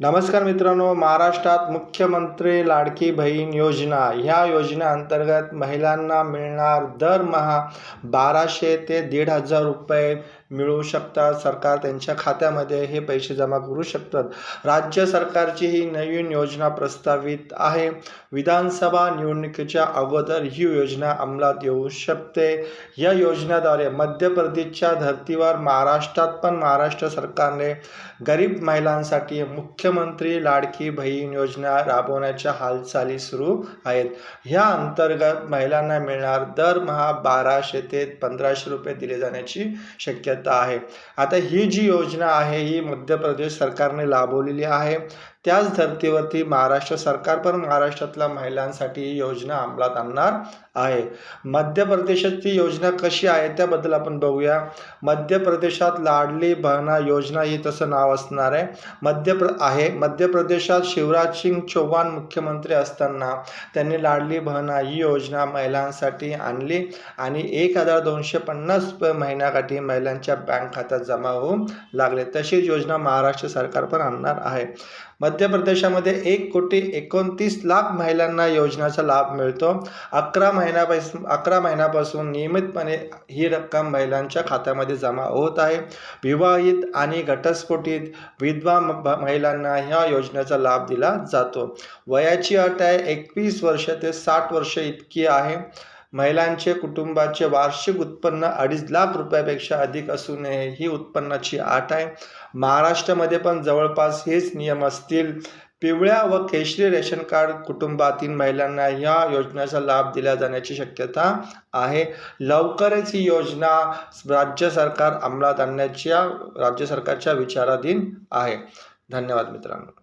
नमस्कार मित्रांनो महाराष्ट्रात मुख्यमंत्री लाडकी बहीण योजना. ह्या योजनेअंतर्गत महिलांना मिळणार दरमहा बाराशे ते दीड हजार रुपये मिळू शकतात. सरकार त्यांच्या खात्यामध्ये हे पैसे जमा करू शकतात. राज्य सरकारची ही नवीन योजना प्रस्तावित आहे. विधानसभा निवडणुकीच्या अगोदर ही योजना अंमलात येऊ शकते. या योजनेद्वारे मध्य प्रदेशच्या धर्तीवर महाराष्ट्रात पण महाराष्ट्र सरकारने गरीब महिलांसाठी मुख्यमंत्री लाडकी बहीण योजना राबवण्याच्या हालचाली सुरू आहेत. ह्या अंतर्गत महिलांना मिळणार दरमहा बाराशे ते पंधराशे रुपये दिले जाण्याची शक्यता आहे. आता ही जी योजना आहे ही मध्य प्रदेश सरकारने राबवलेली आहे. त्याच धर्तीवरती महाराष्ट्र सरकार पण महाराष्ट्रातल्या महिलांसाठी ही योजना अंमलात आणणार आहे. मध्य प्रदेशाची योजना कशी आहे त्याबद्दल आपण बघूया. मध्य प्रदेशात लाडली बहना योजना ही तसं नाव असणार आहे. मध्य प्र आहे. मध्य प्रदेशात शिवराज सिंग चौहान मुख्यमंत्री असताना त्यांनी लाडली बहना ही योजना महिलांसाठी आणली आणि एक हजार दोनशे पन्नास महिन्याकाठी महिलांच्या बँक खात्यात जमा होऊ लागले. तशीच योजना महाराष्ट्र सरकार पण आणणार आहे. मध्य प्रदेशामध्ये एक कोटी एकोणतीस लाख महिलांना योजनेचा लाभ मिळतो. अकरा महिन्यापासून अकरा महिन्यापासून नियमितपणे ही रक्कम महिलांच्या खात्यामध्ये जमा होत आहे. विवाहित आणि घटस्फोटित विधवा म- महिलांना ह्या योजनेचा लाभ दिला जातो. वयाची अट आहे एकवीस वर्ष ते साठ वर्ष इतकी आहे. महिलांचे कुटुंबाचे वार्षिक उत्पन्न अडीच लाख रुपयापेक्षा अधिक असू नये ही उत्पन्नाची आठ आहे. महाराष्ट्रामध्ये पण जवळपास हेच नियम असतील. पिवळ्या व केशरी रेशन कार्ड कुटुंबातील महिलांना या योजनेचा लाभ दिला जाण्याची शक्यता आहे. लवकरच ही योजना राज्य सरकार अंमलात आणण्याच्या राज्य सरकारच्या विचाराधीन आहे. धन्यवाद मित्रांनो.